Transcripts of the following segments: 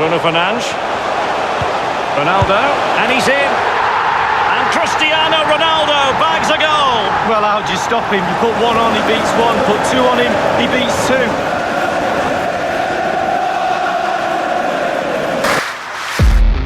Bruno Fernandes. Ronaldo, and he's in. And Cristiano Ronaldo bags a goal. Well, how do you stop him? You put one on, he beats one. Put two on him, he beats two.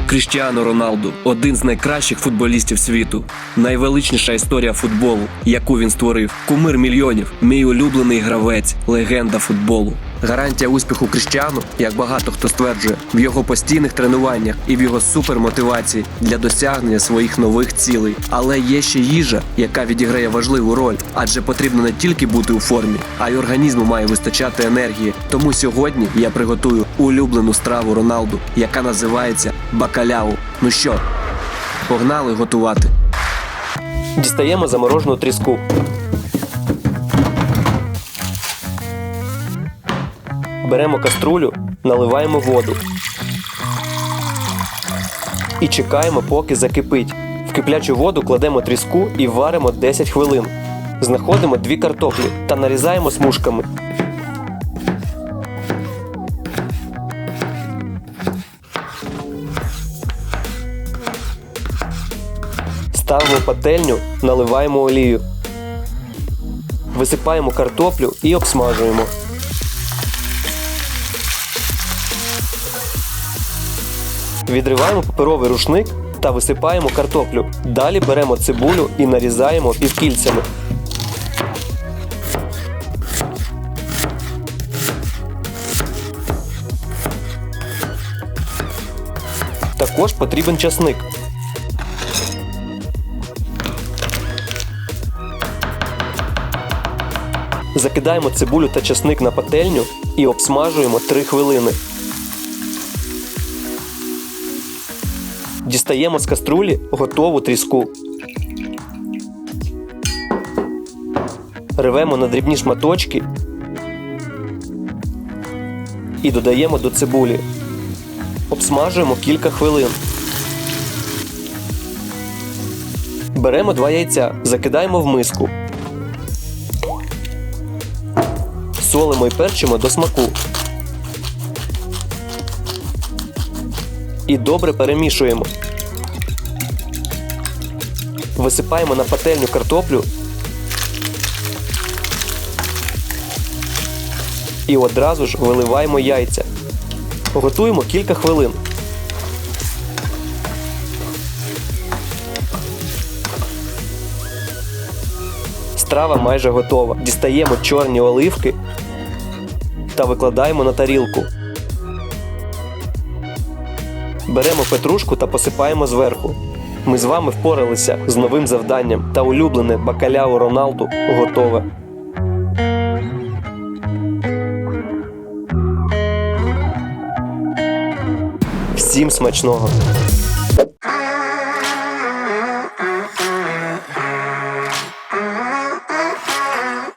Кріштіано Роналду один з найкращих футболістів світу, найвеличніша історія футболу, яку він створив. Кумир мільйонів, мій улюблений гравець, легенда футболу. Гарантія успіху Кріштіану, як багато хто стверджує, в його постійних тренуваннях і в його супермотивації для досягнення своїх нових цілей. Але є ще їжа, яка відіграє важливу роль, адже потрібно не тільки бути у формі, а й організму має вистачати енергії. Тому сьогодні я приготую улюблену страву Роналду, яка називається бакаляу. Ну що, погнали готувати. Дістаємо заморожену тріску. Беремо каструлю, наливаємо воду. І чекаємо, поки закипить. В киплячу воду кладемо тріску і варимо 10 хвилин. Знаходимо дві картоплі та нарізаємо смужками. Ставимо пательню, наливаємо олію. Висипаємо картоплю і обсмажуємо. Відриваємо паперовий рушник та висипаємо картоплю. Далі беремо цибулю і нарізаємо півкільцями. Також потрібен часник. Закидаємо цибулю та часник на пательню і обсмажуємо 3 хвилини. Дістаємо з каструлі готову тріску. Ревемо на дрібні шматочки і додаємо до цибулі. Обсмажуємо кілька хвилин. Беремо два яйця, закидаємо в миску. Солимо і перчимо до смаку. І добре перемішуємо. Висипаємо на пательню картоплю. І одразу ж виливаємо яйця. Готуємо кілька хвилин. Страва майже готова. Дістаємо чорні оливки та викладаємо на тарілку. Беремо петрушку та посипаємо зверху. Ми з вами впоралися з новим завданням та улюблене бакаляу Роналду готове. Всім смачного!